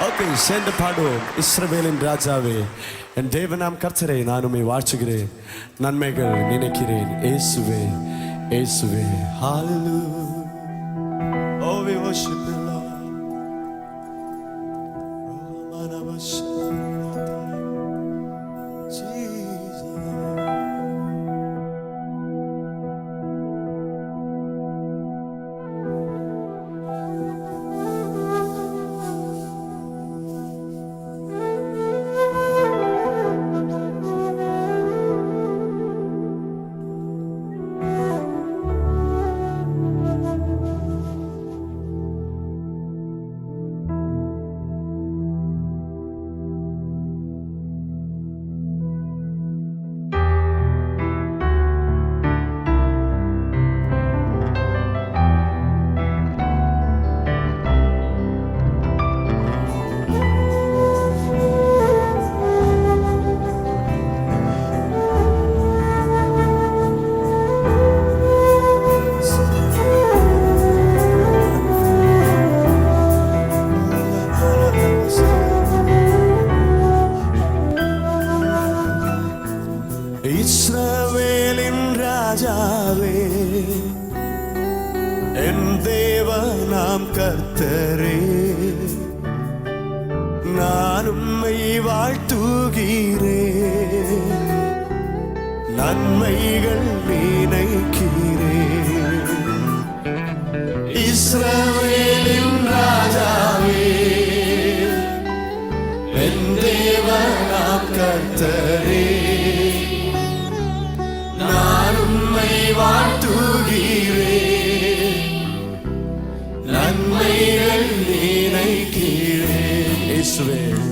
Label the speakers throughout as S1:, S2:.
S1: Okay சேர்ந்து பாடுவோம் இஸ்ரவேலின் ராஜாவே. என் தேவனாம் கர்த்தரை நான் உண்மை வாழ்த்துகிறேன். நன்மைகள் நினைக்கிறேன். ஏசுவே ஏசுவே ஹாலு Oh we worship you Lord. Oh, நன்மைகள் நினைக்கிறேன் இஸ்ரவேலின் ராஜாவே என் தேவனாம் கர்த்தரே. நான் உம்மை வாழ்த்துகிறேன் நன்மைகள் நினைக்கிறேன் இஸ்ரேல்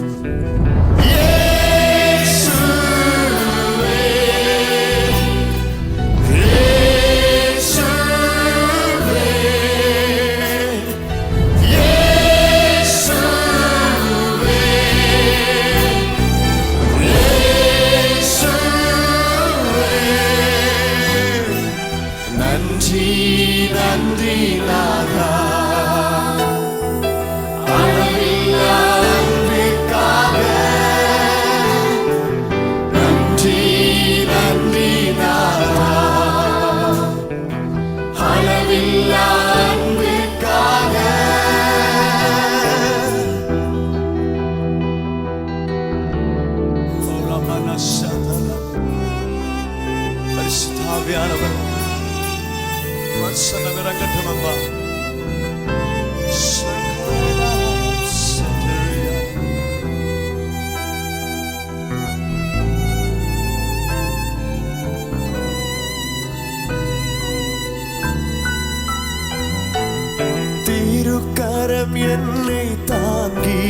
S1: என்னை தாங்கி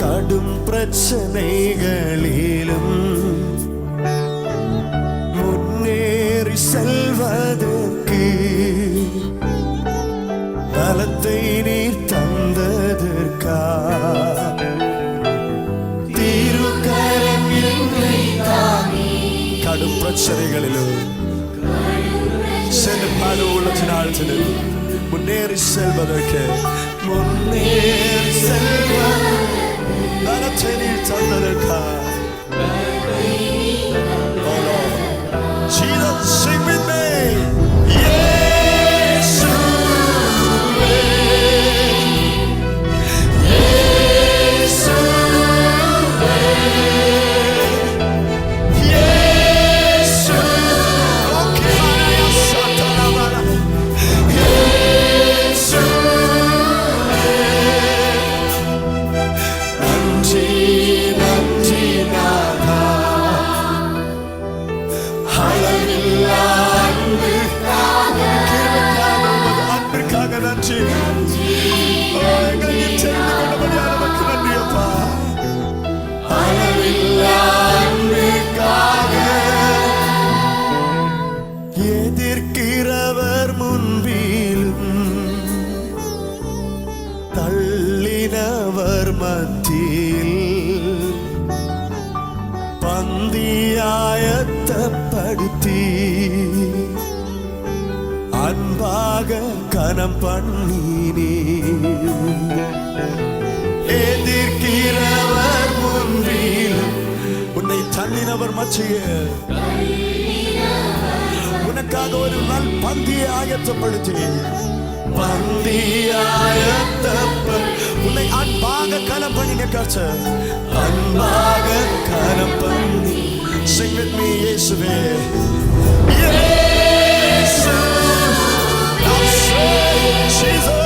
S1: கடும் பிரச்சனைகளிலும் முன்னேறி செல்வதற்கு பலத்தை நீர் தந்ததற்கா திருக்கரம் என்னை தாங்கி கடும் பிரச்சனைகளிலும் சென்று பாடு உள்ளத்தினால் முன்னேறி Moneri selva del che selva. Dalla teni il tanda Oh Lord. Ci கனம் பண்ணினே. எதிர்க்கிறவர் முன்றிலும் உன்னை தள்ளினவர் மச்சிய. உனக்காக ஒரு நாள் பந்தியை ஆயத்தப்படுத்தி உன்னை அன்பாக கனம் பண்ணின கர்த்தர். அன்பாக கனம் பண்ணி Sing with me, இயேசுவே She's a.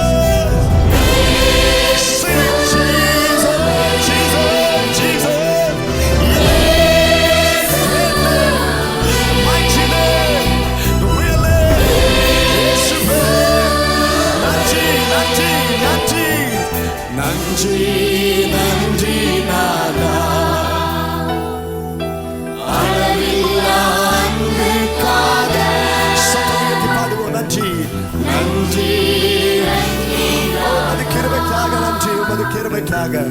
S1: உமது கிருபைக்காக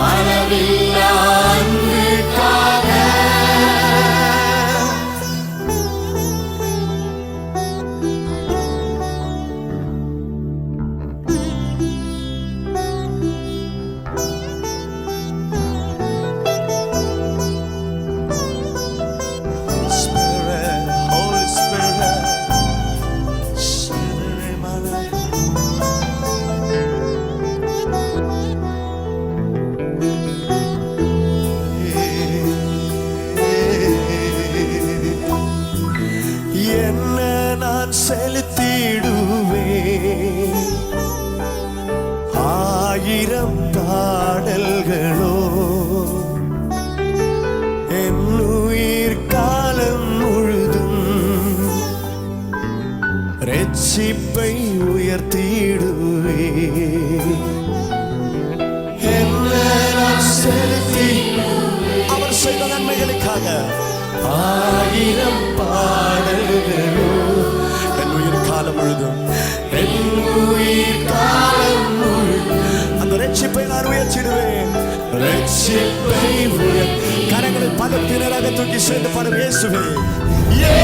S1: அளவில்லா உயர்த்திடுவே என்ன நான் செலுத்தி அவர் செய்த நன்மைகளுக்காக. ஆயிரம் பாடல்களோ என் உயிர் காலம் முழுதும். என் உயிர் காலம் அந்த ரட்சிப்பை நான் உயர்த்திடுவேன். ரட்சிப்பை உயர் கரங்களை பதத்தினராக தூக்கி சேர்ந்து பாடும் இயேசுவே. ஏ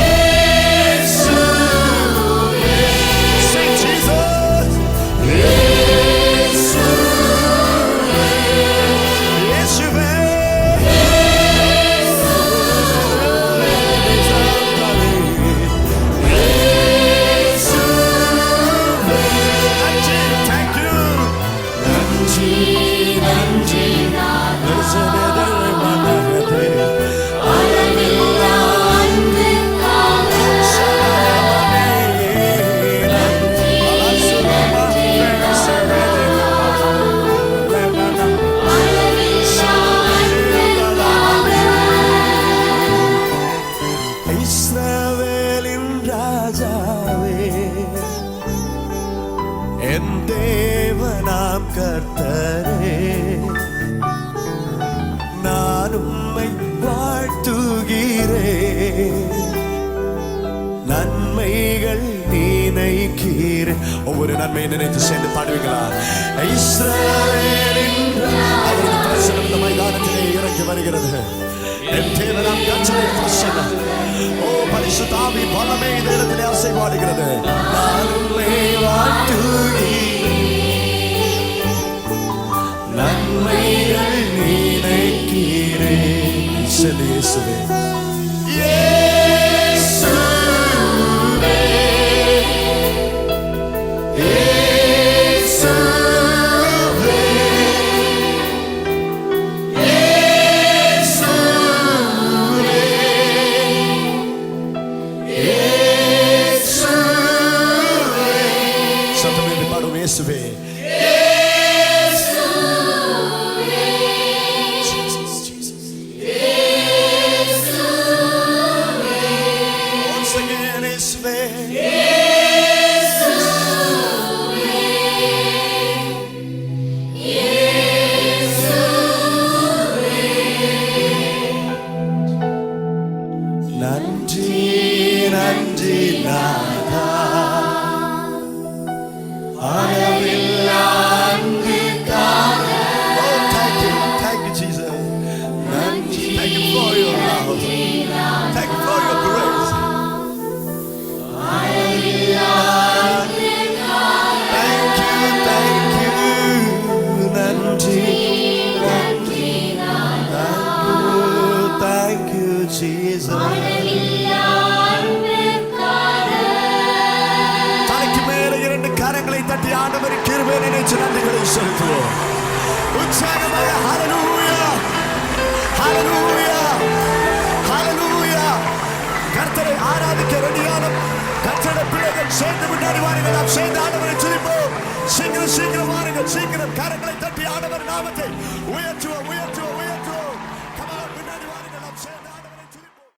S1: நான் உம்மை வாழ்த்துகிறேன். நன்மைகள் நினைக்கிறேன். ஒவ்வொரு நன்மையை நினைத்து சேர்ந்து பாடுவீங்களா? இஸ்ரவேலின் அவரது பிரசனம் இந்த மைதானத்திலே இறங்கி வருகிறது. என் தேவனாம் கர்த்தரை பிரசனம் சொல்லி இயேசுவே இயேசுவே நன்றி நன்றி நான் நாம் சேர்ந்து ஆண்டவரை துதிப்போம். சீக்கிரம் சீக்கிரம் வாருங்கள். சீக்கிரம் கரங்களை தட்டி ஆண்டவர் நாமத்தை உயர்த்துவோம் உயர்த்துவோம் உயர்த்துவோம்